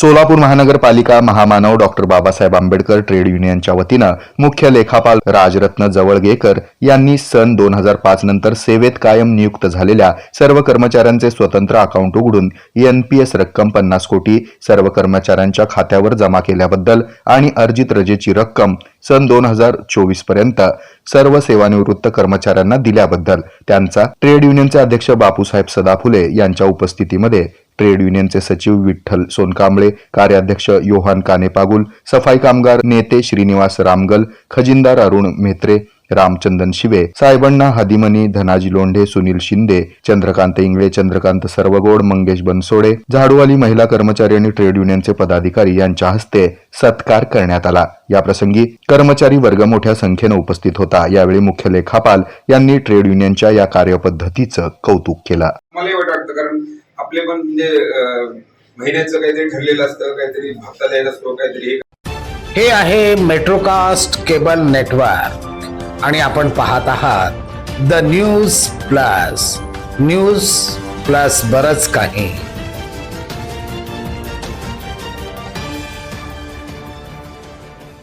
सोलापूर महानगरपालिका महामानव doctor Babasaheb Ambedkar trade युनियनच्या वतीनं मुख्य लेखापाल राजरत्न जवळगेकर यांनी सन दोन हजार पाच नंतर सेवेत कायम नियुक्त झालेल्या सर्व कर्मचाऱ्यांचे स्वतंत्र अकाउंट उघडून एनपीएस रक्कम पन्नास कोटी सर्व कर्मचाऱ्यांच्या खात्यावर जमा केल्याबद्दल आणि अर्जित रजेची रक्कम सन दोन हजार चोवीसपर्यंत सर्व सेवानिवृत्त कर्मचाऱ्यांना दिल्याबद्दल त्यांचा ट्रेड युनियनचे अध्यक्ष बापूसाहेब सदाफुले यांच्या उपस्थितीमध्ये ट्रेड युनियनचे सचिव विठ्ठल सोनकांबळे कार्याध्यक्ष योहान कानेपागुल सफाई कामगार नेते श्रीनिवास रामगल खजिनदार अरुण म्हेत्रे रामचंदन शिवे सायबण्णा हदिमनी धनाजी लोंढे सुनील शिंदे चंद्रकांत इंगळे चंद्रकांत सर्वगोड मंगेश बनसोडे झाडूवाली महिला कर्मचारी आणि ट्रेड युनियनचे पदाधिकारी यांच्या हस्ते सत्कार करण्यात आला. याप्रसंगी कर्मचारी वर्ग मोठ्या संख्येनं उपस्थित होता. यावेळी मुख्य लेखापाल यांनी ट्रेड युनियनच्या या कार्यपद्धतीचं कौतुक केलं. आपले पण म्हणजे महिन्याचं काहीतरी ठरलेलं असतं काहीतरी हप्ता द्यायचं असतो काहीतरी हे हे आहे मेट्रोकास्ट केबल नेटवर्क आणि आपण पाहत आहात the news plus news plus बरच काही.